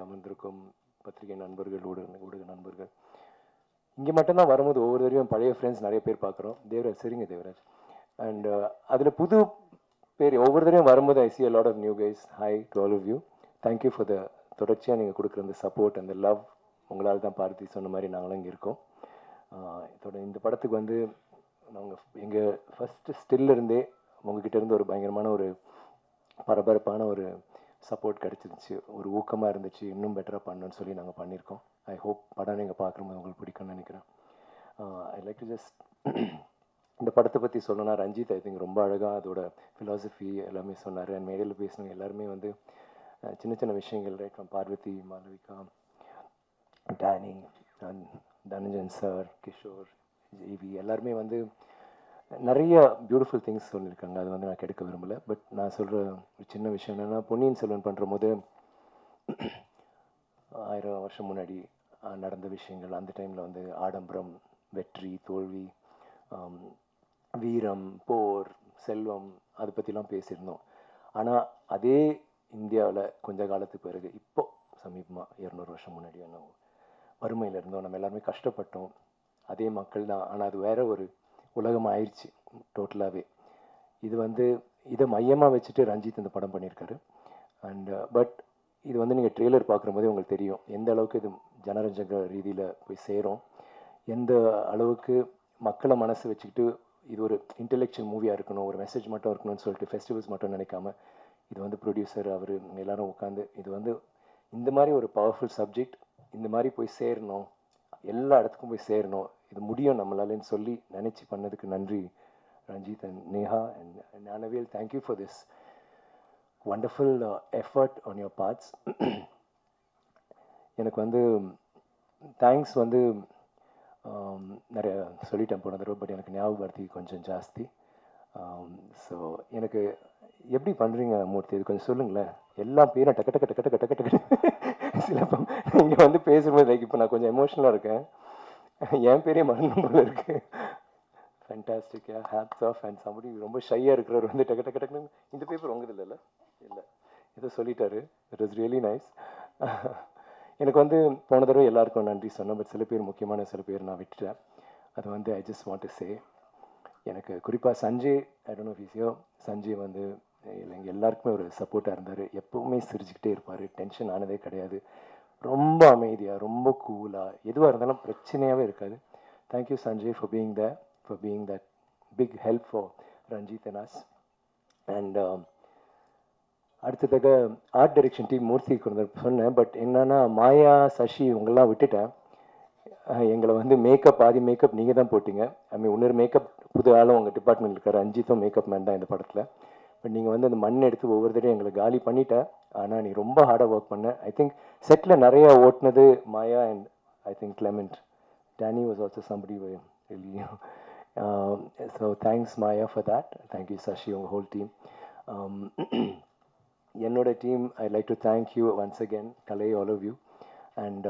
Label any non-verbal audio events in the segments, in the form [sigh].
இங்கே அமர்ந்திருக்கும் பத்திரிகை நண்பர்கள் ஊடக ஊடக நண்பர்கள். இங்கே மட்டும்தான் வரும்போது ஒவ்வொரு தடவையும் பழைய ஃப்ரெண்ட்ஸ் நிறைய பேர் பார்க்குறோம். தேவராஜ் சரிங்க தேவராஜ். அண்ட் uh, அதில் புது பேர் ஒவ்வொரு தடவையும் வரும்போது I see a lot of new guys hi to all of you thank you for the தொடர்ச்சியாக நீங்கள் கொடுக்குற அந்த சப்போர்ட் அந்த லவ் உங்களால் தான் பார்த்தி சொன்ன மாதிரி நாங்களும் இங்கே இருக்கோம். இதோட இந்த படத்துக்கு வந்து நாங்கள் எங்கள் ஃபஸ்ட்டு ஸ்டில்லிருந்தே உங்ககிட்ட இருந்து ஒரு பயங்கரமான ஒரு பரபரப்பான ஒரு சப்போர்ட் கிடச்சிருச்சு ஒரு ஊக்கமாக இருந்துச்சு. இன்னும் பெட்டராக பண்ணணும்னு சொல்லி நாங்கள் பண்ணியிருக்கோம். ஐ ஹோப் படம் நீங்கள் பார்க்கும்போது உங்களுக்கு பிடிக்கும்னு நினைக்கிறேன். ஐ லைக் டு ஜஸ்ட் இந்த படத்தை பற்றி சொல்லணும்னா ரஞ்சித் ஐ திங்க் ரொம்ப அழகாக அதோட ஃபிலாசபி எல்லாமே சொன்னார். அண்ட் மேடையில் பேசினவங்க எல்லாருமே வந்து uh, சின்ன சின்ன விஷயங்கள் right from Parvathi Malavika Danny and Dhananjan sir Kishore JV எல்லாருமே வந்து நிறைய பியூட்டிஃபுல் திங்ஸ் சொல்லியிருக்காங்க. அது வந்து நான் கெடுக்க விரும்பலை. பட் நான் சொல்கிற ஒரு சின்ன விஷயம் என்னென்னா பொன்னியின் செல்வன் பண்ணுற போது ஆயிரம் வருஷம் முன்னாடி நடந்த விஷயங்கள். அந்த டைமில் வந்து ஆடம்பரம் வெற்றி தோல்வி வீரம் போர் செல்வம் அதை பற்றிலாம் பேசியிருந்தோம். ஆனால் அதே இந்தியாவில் கொஞ்ச காலத்துக்கு பிறகு இப்போ சமீபமாக இரநூறு வருஷம் முன்னாடி என்ன வறுமையில் இருந்தோம். நம்ம எல்லாருமே கஷ்டப்பட்டோம். அதே மக்கள் தான். ஆனால் அது வேற ஒரு உலகம் ஆயிடுச்சு டோட்டலாகவே இது வந்து இதை மையமாக வச்சுட்டு ரஞ்சித் இந்த படம் பண்ணியிருக்காரு. அண்ட் பட் uh, இது வந்து நீங்கள் ட்ரெய்லர் பார்க்குற போதே உங்களுக்கு தெரியும் எந்த அளவுக்கு இது ஜனரஞ்சக ரீதியில் போய் சேரும் எந்த அளவுக்கு மக்களை மனசு வச்சுக்கிட்டு இது ஒரு இன்டெலெக்சுவல் மூவியாக இருக்கணும் ஒரு மெசேஜ் மட்டும் இருக்கணும்னு சொல்லிட்டு ஃபெஸ்டிவல்ஸ் மட்டும் நினைக்காம இது வந்து ப்ரொடியூசர் அவர் எல்லாரும் உட்காந்து இது வந்து இந்த மாதிரி ஒரு பவர்ஃபுல் சப்ஜெக்ட் இந்த மாதிரி போய் சேரணும் எல்லா இடத்துக்கும் போய் சேரணும் இது முடியும் நம்மளாலன்னு சொல்லி நினச்சி பண்ணதுக்கு நன்றி Ranjith and Neha and Gnanavel thank you for this wonderful effort on your parts எனக்கு வந்து தேங்க்ஸ் வந்து நிறைய சொல்லிட்டேன் போன தடவை பட் எனக்கு ஞாபகப்படுத்தி கொஞ்சம் ஜாஸ்தி ஸோ எனக்கு எப்படி பண்ணுறீங்க மூர்த்தி இது கொஞ்சம் சொல்லுங்களேன் எல்லா பேரும் டக்கு டக்கு டக்கு டக்கு டக்கு டக்கு சிலப்பம் இங்கே வந்து பேசும்போது லைக் இப்போ நான் கொஞ்சம் எமோஷனலாக இருக்கேன் [laughs] என் பேரே மறந்து போல இருக்கு. Fantastic hats off and somebody ரொம்ப ஷையாக இருக்கிறவர் வந்து டக்கு டக்கு டக்குன்னு இந்த பேப்பர் உங்கது இல்லைல்ல இல்லை? இதை சொல்லிட்டாரு. இட் இஸ் ரியலி நைஸ் எனக்கு வந்து போன தடவை எல்லாருக்கும் நன்றி சொன்னேன். பட் சில பேர் முக்கியமான சில பேர் நான் விட்டுட்டேன். அது வந்து I just want to say எனக்கு குறிப்பாக Sanjay I don't know physio Sanjay வந்து எங்கள் எல்லாருக்குமே ஒரு சப்போர்ட்டாக இருந்தார். எப்போவுமே சிரிச்சுக்கிட்டே இருப்பார். டென்ஷன் ஆனதே கிடையாது. ரொம்ப அமைதியாக ரொம்ப கூலாக எதுவாக இருந்தாலும் பிரச்சனையாகவே இருக்காது. Thank you Sanjay for being the for being that big help for Ranjith and us and அடுத்ததாக ஆர்ட் டைரக்ஷன் டீம் மூர்த்தி கொண்டு சொன்னேன். பட் என்னென்னா மாயா சசி இவங்கெல்லாம் விட்டுட்டேன். எங்களை வந்து மேக்கப் ஆதி மேக்கப் நீங்கள் தான் போட்டிங்க. ஐ மீன் இன்னொரு மேக்கப் புது ஆளும் உங்கள் டிபார்ட்மெண்ட் இருக்கார். ரஞ்சித்தும் மேக்கப் மேன் தான் இந்த படத்தில். பட் நீங்கள் வந்து அந்த மண் எடுத்து ஒவ்வொரு தடையும் எங்களை காலி பண்ணிட்டேன். ஆனால் நீ ரொம்ப ஹார்டாக ஒர்க் பண்ண. ஐ திங்க் செட்டில் நிறையா ஓட்டுனது Maya and I think Clement Danny was also somebody really so thanks Maya for that thank you Sashi உங்கள் ஹோல் டீம் என்னோட team I like to thank you once again Kalai all of you and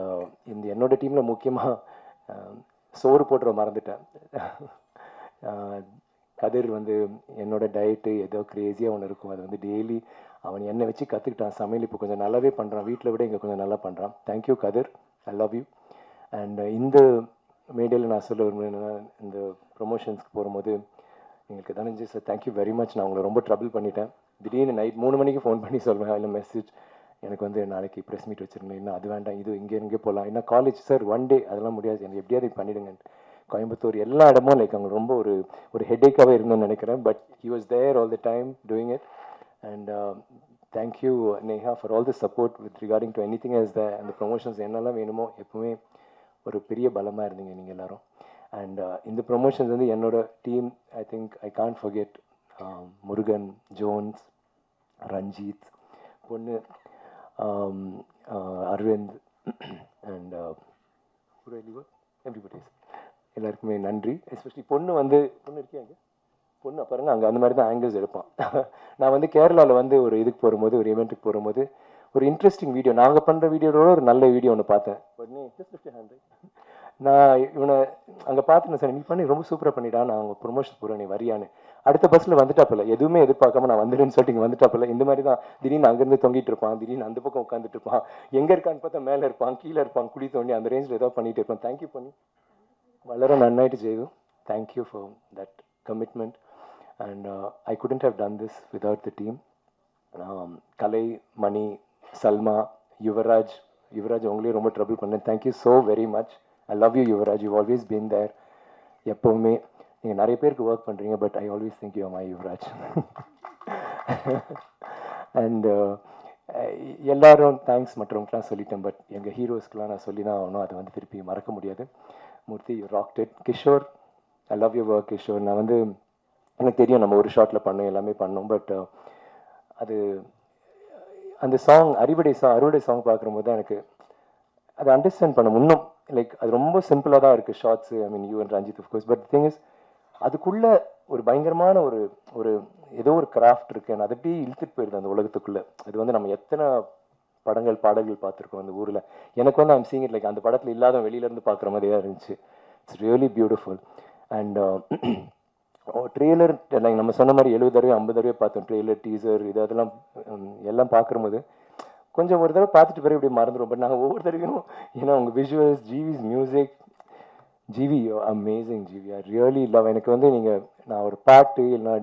இந்த என்னோட டீமில் முக்கியமாக um, சோறு போட்டுற மறந்துட்டேன். [laughs] Uh, கதிர் வந்து என்னோட டயட்டு ஏதோ க்ரேஸியாக ஒன்று இருக்கும். அது வந்து டெய்லி அவன் என்னை வச்சு கற்றுக்கிட்டான் சமையல் இப்போ கொஞ்சம் நல்லாவே பண்ணுறான் வீட்டில் விட இங்கே கொஞ்சம் நல்லா பண்ணுறான் thank you Kathir I love you and இந்த மீடியாவில் நான் சொல்ல விரும்புகிறேன்னா இந்த ப்ரொமோஷன்ஸ்க்கு போகும்போது எங்களுக்கு Dhananju sir thank you very much நான் உங்களை ரொம்ப ட்ரபிள் பண்ணிட்டேன். திடீர்னு நைட் மூணு மணிக்கு ஃபோன் பண்ணி சொல்வேன் இல்லை மெசேஜ் எனக்கு வந்து நாளைக்கு ப்ரெஸ் மீட் வச்சுருங்க இன்னும் அது வேண்டாம். இது இங்கே இங்கே போகலாம் என்ன காலேஜ் சார் ஒன் டே அதெல்லாம் முடியாது. எனக்கு எப்படியாவது பண்ணிடுங்க. கோயம்புத்தூர் எல்லா இடமும் லைக் அவங்க ரொம்ப ஒரு ஒரு ஹெட்டேக்காகவே இருந்தோம்னு நினைக்கிறேன். But he was there all the time doing it and thank you Neha for all the support with regarding to anything as the அந்த ப்ரொமோஷன்ஸ் என்னெல்லாம் வேணுமோ எப்பவுமே ஒரு பெரிய பலமாக இருந்தீங்க நீங்கள் எல்லாரும். அண்ட் இந்த ப்ரொமோஷன்ஸ் வந்து என்னோட team I think I can't forget Murugan Jones Ranjith பொண்ணு um, uh, Aravind and everybody's uh, எல்லாருக்குமே நன்றி. எஸ்பெஷலி பொண்ணு வந்து பொண்ணு இருக்கியாங்க பொண்ணு பாருங்க அங்கே அந்த மாதிரி தான் ஆங்கிள்ஸ் எடுப்பான். நான் வந்து கேரளாவில் வந்து ஒரு இதுக்கு போகும்போது ஒரு இவெண்ட்டுக்கு போகும்போது ஒரு இன்ட்ரெஸ்டிங் வீடியோ நாங்கள் பண்ணுற வீடியோட ஒரு நல்ல வீடியோ ஒன்று பார்த்தேன். நான் இவனை அங்கே பார்த்துன்னு சார் நீ பண்ணி ரொம்ப சூப்பராக பண்ணிட்டா நான் அவங்க ப்ரொமோஷன் போகிறேன் நீ வரியான்னு. அடுத்த பஸ்ஸில் வந்துட்டாப்பில்ல எதுவுமே எதிர்பார்க்காம நான் வந்துடுன்னு சொல்லிட்டு இங்கே வந்துட்டாப்பில்ல இந்த மாதிரி தான். திடீர்னு அங்கேருந்து தொங்கிட்டு இருப்பான் திடீர்னு அந்த பக்கம் உட்காந்துட்டு இருப்பான். எங்கே இருக்கான்னு பார்த்தா மேலே இருப்பான் கீழே இருப்பான் குடி தோண்டி அந்த ரேஞ்சில் ஏதோ பண்ணிட்டு இருப்பான். தேங்க்யூ பண்ணி வளர நன்னாயிட்டு ஜெய்வு thank you for that commitment and I couldn't have done this without the team Kalai Mani Salma Yuvaraj Yuvaraj உங்களையும் ரொம்ப ட்ரபிள் பண்ணேன். Thank you so very much I love you Yuvaraj you always been there எப்போவுமே. நீங்கள் நிறைய பேருக்கு work பண்ணுறீங்க but I always think you my Yuvaraj and எல்லாரும் thanks மற்றவங்களுக்குலாம் சொல்லிட்டேன் பட் எங்கள் ஹீரோஸ்க்குலாம் நான் சொல்லி தான் ஆகணும். அதை வந்து திருப்பி மறக்க முடியாது. Murthy rocked it Kishore I love you work Kishore நான் வந்து எனக்கு தெரியும் நம்ம ஒரு ஷார்ட்டில் பண்ணோம் எல்லாமே பண்ணோம். பட் uh, அது அந்த சாங் அறுவடை சாங் அறுவடை சாங் பார்க்கும்போது தான் எனக்கு அதை அண்டர்ஸ்டாண்ட் பண்ண முன்னும் லைக் அது ரொம்ப சிம்பிளாக தான் இருக்குது shorts I mean you and Ranjith course but thing is அதுக்குள்ளே ஒரு பயங்கரமான ஒரு ஒரு ஏதோ ஒரு கிராஃப்ட் இருக்குது நான் அதை அப்படியே இழுத்துட்டு போயிருது அந்த உலகத்துக்குள்ளே. அது வந்து நம்ம எத்தனை படங்கள் பாடல்கள் பார்த்துருக்கோம் அந்த ஊரில். எனக்கு வந்து ஐம் சீங் இட் லைக் அந்த படத்தில் இல்லாத வெளியிலேருந்து பார்க்குற மாதிரியே இருந்துச்சு. It's really beautiful and trailer like நம்ம சொன்ன மாதிரி எழுபது தடவை ஐம்பது தடவை பார்த்தோம். ட்ரெய்லர் டீசர் இது அதெல்லாம் எல்லாம் பார்க்கும்போது கொஞ்சம் ஒரு தடவை பார்த்துட்டு பிறகு இப்படி மறந்துடும் பட் நாங்கள் ஒவ்வொரு தடவையும் ஏன்னா உங்கள் visuals GV's music GV amazing GV I really love எனக்கு வந்து நீங்கள் நான் ஒரு பாட்டு இல்லைனா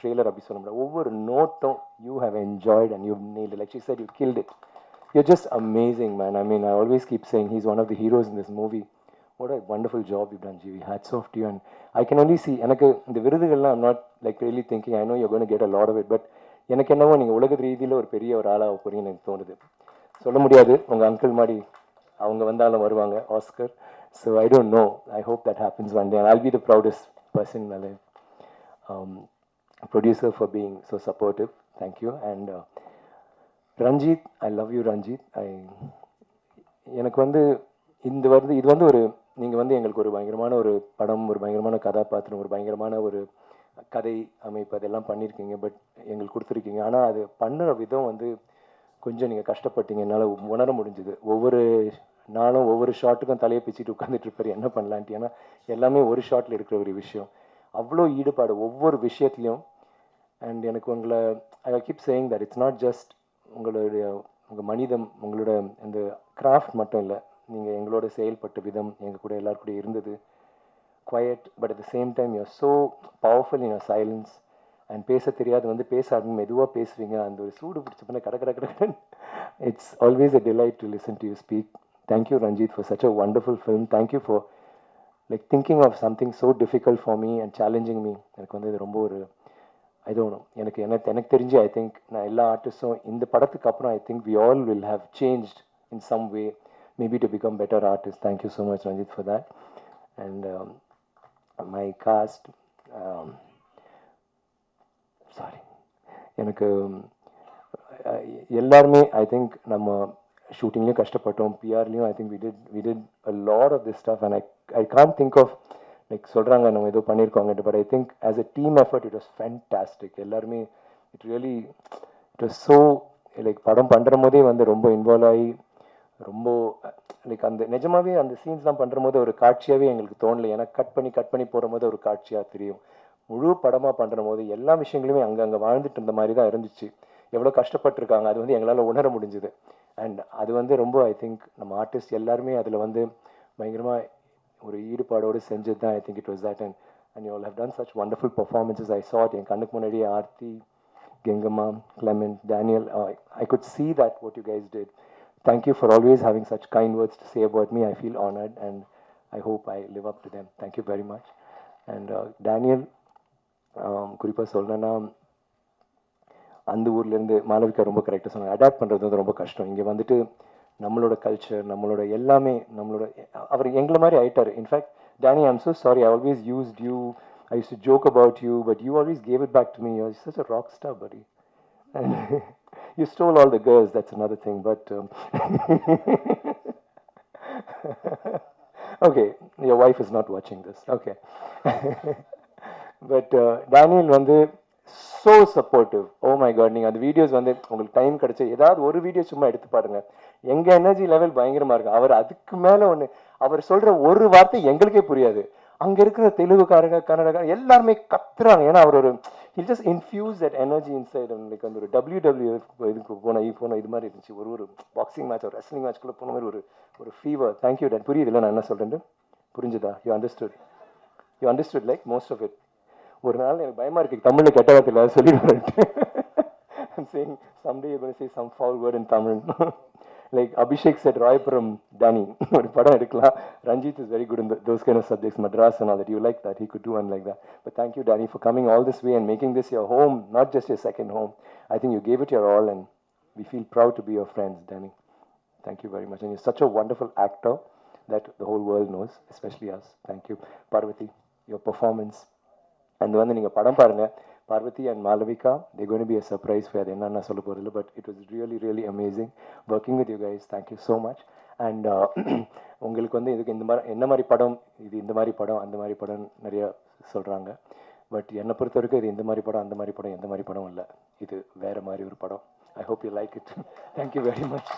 ட்ரெய்லர் அப்படி சொல்ல முடியாது. ஒவ்வொரு நோட்டும் you have enjoyed and you kneel like she said you killed you just amazing man I mean I always keep saying he's one of of heroes in this movie movie what a wonderful job you've done GV hats off to you. And I can only see எனக்கு இந்த விருதுகள்லாம் I'm not like really thinking I know you're going to get a lot of it but எனக்கு என்னவோ நீங்கள் உலக ரீதியில் ஒரு பெரிய ஒரு ஆளாக போறீங்கன்னு எனக்கு தோணுது. சொல்ல முடியாது. உங்கள் அங்கிள் மாதிரி அவங்க வந்தாலும் வருவாங்க Oscar so I don't know I hope that happens one day all be the proudest person நல்ல producer for being so supportive thank you and Ranjith I love you Ranjith I எனக்கு வந்து இந்த வருது இது வந்து ஒரு நீங்கள் வந்து எங்களுக்கு ஒரு பயங்கரமான ஒரு படம் ஒரு பயங்கரமான கதாபாத்திரம் ஒரு பயங்கரமான ஒரு கதை அமைப்பு அதெல்லாம் பண்ணியிருக்கீங்க பட் எங்களுக்கு கொடுத்துருக்கீங்க. ஆனால் அது பண்ணுற விதம் வந்து கொஞ்சம் நீங்கள் கஷ்டப்பட்டீங்க. என்னால் உணர முடிஞ்சுது. ஒவ்வொரு நாளும் ஒவ்வொரு ஷாட்டுக்கும் தலையை பிச்சுட்டு உட்காந்துட்டு இருப்பார். என்ன பண்ணலான்ட்டு ஏன்னா எல்லாமே ஒரு ஷாட்டில் இருக்கிற ஒரு விஷயம். அவ்வளோ ஈடுபாடு ஒவ்வொரு விஷயத்துலையும். அண்ட் எனக்கு உங்களை I keep saying that it's not just உங்களுடைய உங்கள் மனிதம் உங்களோட அந்த கிராஃப்ட் மட்டும் இல்லை. நீங்கள் எங்களோட செயல்பட்ட விதம் எங்கள் கூட எல்லார் கூட இருந்தது. Quiet but at the same time you're so powerful in silence and பேச தெரியாது வந்து பேச ஆரம்பி மெதுவாக பேசுவீங்க. அந்த ஒரு சூடு பிடிச்ச பண்ண கட கட கட it's always a delight to listen to you speak thank you Ranjith for such a wonderful film thank you for like thinking of something so difficult for me and challenging me எனக்கு வந்து இது ரொம்ப ஒரு I don't எனக்கு எனக்கு எனக்கு தெரிஞ்சு I think நான் எல்லா ஆர்டிஸ்டும் இந்த படத்துக்கு அப்புறம் I think we all will have change in some way maybe to become better so much, Ranjit, much that. And um, and my cast sorry எனக்கு um, எல்லாருமே ஐ திங்க் நம்ம ஷூட்டிங்லேயும் கஷ்டப்பட்டோம். பிஆர்லேயும் I think we did we did a lot of this stuff and I I can think of like சொல்கிறாங்க நம்ம ஏதோ பண்ணியிருக்கோங்க but I think as a team effort it was fantastic எல்லாருமே it really it was so like படம் பண்ணுற போதே வந்து ரொம்ப involve ஆகி ரொம்ப லைக் அந்த நிஜமாவே அந்த சீன்ஸ்லாம் பண்ணுற போது ஒரு காட்சியாகவே எங்களுக்கு தோணலை. ஏன்னா கட் பண்ணி கட் பண்ணி போகிற போது ஒரு காட்சியாக தெரியும். முழு படமாக பண்ணுற போது எல்லா விஷயங்களுமே அங்கே அங்கே வாழ்ந்துட்டு இருந்த மாதிரி தான் இருந்துச்சு. எவ்வளோ கஷ்டப்பட்டிருக்காங்க. அது வந்து எங்களால் உணர முடிஞ்சுது. அண்ட் அது வந்து ரொம்ப ஐ திங்க் நம்ம ஆர்டிஸ்ட் எல்லாருமே அதில் வந்து பயங்கரமாக ஒரு ஈடுபாடோடு செஞ்சது தான். I think it was that and and you have done such wonderful performances I sat என் கண்ணுக்கு முன்னாடியே Aarthi Gengamma Clement Daniel. I could see that what you guys did thank you for always having such kind words to say about me. I feel honored and i hope i live up to them. Thank you very much. And uh, daniel um, குறிப்பாக சொல்லணும்னா அந்த ஊர்லேருந்து மாளவிகா ரொம்ப கரெக்டாக சொன்னாங்க. Adapt பண்ணுறது வந்து ரொம்ப கஷ்டம். இங்கே வந்துட்டு நம்மளோட கல்ச்சர் நம்மளோட எல்லாமே நம்மளோட அவர் எங்களை மாதிரி ஆயிட்டார். In fact Danny I'm so sorry I always used you I use to joke about you but you always gave it back to me you such a rock star பரி and you stole all the girls that's another thing but um, [laughs] okay your wife is not watching this okay. [laughs] But Daniel uh, வந்து so supportive oh my God நீங்கள் அந்த videos வந்து உங்களுக்கு time கிடைச்சி ஏதாவது ஒரு video சும்மா எடுத்து பாருங்க. எங்க எனர்ஜி லெவல் பயங்கரமா இருக்கு. அவர் அதுக்கு மேல ஒண்ணு அவர் சொல்ற ஒரு வார்த்தை எங்களுக்கே புரியாது. அங்க இருக்கிற தெலுங்குக்காரங்க கன்னடக்காரங்க எல்லாருமே கத்துறாங்க. ஏன்னா அவர் ஒரு he'll just infuse that energy inside like அந்த ஒரு டபிள்யூ டபிள்யூ இதுக்கு போன இது போன இது மாதிரி இருந்துச்சு. ஒரு ஒரு பாக்ஸிங் மேட்ச் ஒரு ரெஸ்லிங் மேட்ச்க்குள்ள போன மாதிரி ஒரு ஒரு ஃபீவர் தேங்க்யூ டேட் புரியுதுல்ல நான் என்ன சொல்கிறேன் புரிஞ்சுதா? You understood you understood like most of it ஒரு நாள் எனக்கு பயமா இருக்கு. தமிழ்ல கெட்ட வார்த்தையில சொல்லி [laughs] I'm saying some you're going to say in Tamil [laughs] word in Tamil. like Abhishek said, Roypuram Danny. ஒரு படம் எடுக்கலாம் Ranjit is very good in the, those kind of subjects, Madras and all that. You like that. He could do one like that. But thank you, Danny, for coming all this way and making this your home, not just your second home. I think you gave it your all, and we feel proud to be your friends, Danny. Thank you very much. And you're such a wonderful actor that the whole world knows, especially us. Thank you. Parvati, your performance. And வந்து நீங்கள் படம் பாருங்க Parvathi and Malavika they going be be surprise surprise அது என்னென்ன சொல்ல போகிறது but it really, really really amazing working with you guys thank you so much and உங்களுக்கு வந்து இதுக்கு இந்த மாதிரி என்ன மாதிரி படம் இது இந்த மாதிரி படம் அந்த மாதிரி படம் நிறைய சொல்கிறாங்க பட் என்னை பொறுத்த வரைக்கும் இது இந்த மாதிரி படம் அந்த மாதிரி படம் எந்த மாதிரி படம் இல்லை. இது வேறு மாதிரி ஒரு படம். I hope you like it thank you very much